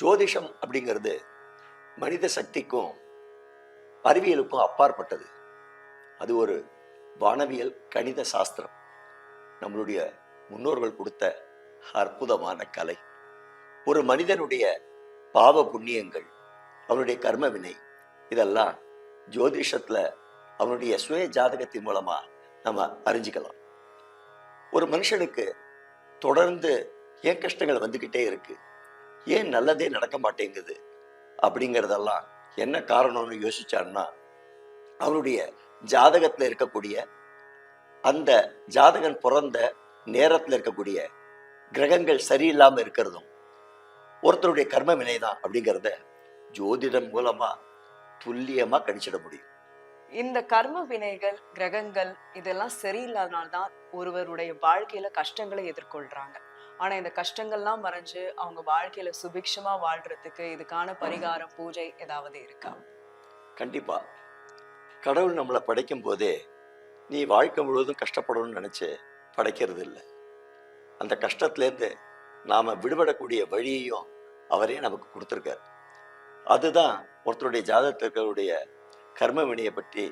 ஜோதிஷம் அப்படிங்கிறது மனித சக்திக்கும் அறிவியலுக்கும் அப்பாற்பட்டது. அது ஒரு வானவியல் கணித சாஸ்திரம். நம்மளுடைய முன்னோர்கள் கொடுத்த அற்புதமான கலை. ஒரு மனிதனுடைய பாவ புண்ணியங்கள் அவனுடைய கர்ம வினை இதெல்லாம் ஜோதிஷத்தில் அவனுடைய சுய ஜாதகத்தின் மூலமாக நம்ம அறிஞ்சிக்கலாம். ஒரு மனுஷனுக்கு தொடர்ந்து ஏன் கஷ்டங்கள் வந்துக்கிட்டே இருக்குது ஏன் நல்லதே நடக்க மாட்டேங்குது? அப்படிங்கிறதெல்லாம் என்ன காரணம்னு யோசிச்சாருன்னா அவருடைய ஜாதகத்தில் இருக்கக்கூடிய அந்த ஜாதகன் பிறந்த நேரத்தில் இருக்கக்கூடிய கிரகங்கள் சரியில்லாமல் இருக்கிறதும் ஒருத்தருடைய கர்ம வினைதான் அப்படிங்கிறத ஜோதிடம் மூலமா துல்லியமாக கணிச்சிட முடியும். இந்த கர்ம வினைகள் கிரகங்கள் இதெல்லாம் சரியில்லாதனால்தான் ஒருவருடைய வாழ்க்கையில கஷ்டங்களை எதிர்கொள்றாங்க. ஆனால் இந்த கஷ்டங்கள்லாம் மறைஞ்சு அவங்க வாழ்க்கையில சுபிக்ஷமாக வாழ்றதுக்கு இதுக்கான பரிகாரம் பூஜை ஏதாவது இருக்கா? கண்டிப்பாக கடவுள் நம்மளை படைக்கும் போதே நீ வாழ்க்கை முழுவதும் கஷ்டப்படணும்னு நினச்சி படைக்கிறது இல்லை அந்த கஷ்டத்துலேருந்து நாம விடுபடக்கூடிய வழியையும் அவரே நமக்கு கொடுத்துருக்காரு. அதுதான் ஒருத்தருடைய ஜாதகத்தில் கர்ம வினையை பற்றி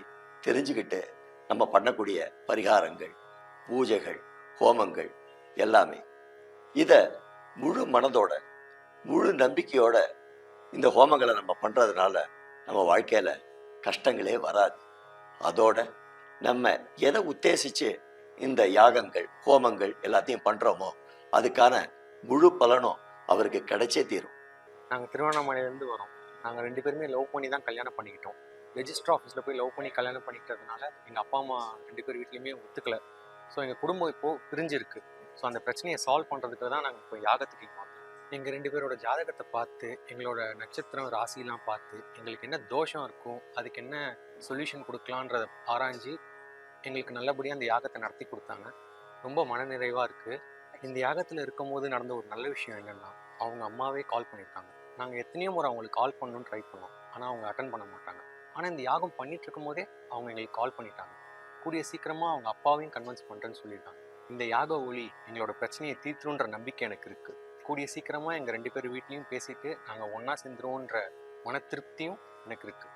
தெரிஞ்சுக்கிட்டு நம்ம பண்ணக்கூடிய பரிகாரங்கள் பூஜைகள் ஹோமங்கள் எல்லாமே. இதை முழு மனதோட முழு நம்பிக்கையோட இந்த ஹோமங்களை நம்ம பண்றதுனால நம்ம வாழ்க்கையில கஷ்டங்களே வராது. அதோட நம்ம எதை உத்தேசிச்சு இந்த யாகங்கள் ஹோமங்கள் எல்லாத்தையும் பண்றோமோ அதுக்கான முழு பலனும் அவருக்கு கிடைச்சே தீரும். நாங்கள் திருவண்ணாமலையிலேருந்து வரோம். நாங்கள் ரெண்டு பேருமே லவ் பண்ணி தான் கல்யாணம் பண்ணிக்கிட்டோம். ரெஜிஸ்டர் ஆஃபீஸில் போய் லவ் பண்ணி கல்யாணம் பண்ணிக்கிட்டதுனால எங்கள் அப்பா அம்மா ரெண்டு பேர் வீட்லேயுமே ஒத்துக்கலை. ஸோ எங்கள் குடும்பம் இப்போது பிரிஞ்சிருக்கு. ஸோ அந்த பிரச்சனையை சால்வ் பண்ணுறதுக்கு தான் நாங்கள் இப்போ யாகத்துக்கு வந்தோம் எங்கள் ரெண்டு பேரோட ஜாதகத்தை பார்த்து எங்களோட நட்சத்திரம் ராசிலாம் பார்த்து எங்களுக்கு என்ன தோஷம் இருக்கும் அதுக்கு என்ன சொல்யூஷன் கொடுக்கலான்றத ஆராய்ஞ்சு எங்களுக்கு நல்லபடியாக அந்த யாகத்தை நடத்தி கொடுத்தாங்க. ரொம்ப மனநிறைவாக இருக்குது இந்த யாகத்தில் இருக்கும் போது நடந்த ஒரு நல்ல விஷயம் என்னென்னா அவங்க அம்மாவே கால் பண்ணியிருக்காங்க. நாங்கள் எத்தனையோ முறை அவங்களுக்கு கால் பண்ணணும்னு ட்ரை பண்ணோம். ஆனால் அவங்க அட்டன் பண்ண மாட்டாங்க. ஆனால் இந்த யாகம் பண்ணிட்டு இருக்கும்போதே அவங்க எங்களுக்கு கால் பண்ணிட்டாங்க. கூடிய சீக்கிரமாக அவங்க அப்பாவையும் கன்வின்ஸ் பண்ணுறேன்னு சொல்லியிருக்காங்க இந்த யாக ஒளி எங்களோட பிரச்சனையை தீர்த்துருன்ற நம்பிக்கை எனக்கு இருக்குது கூடிய சீக்கிரமாக எங்கள் ரெண்டு பேர் வீட்லேயும் பேசிட்டு நாங்கள் ஒன்றா சேர்ந்துருவோன்ற மன திருப்தியும் எனக்கு இருக்குது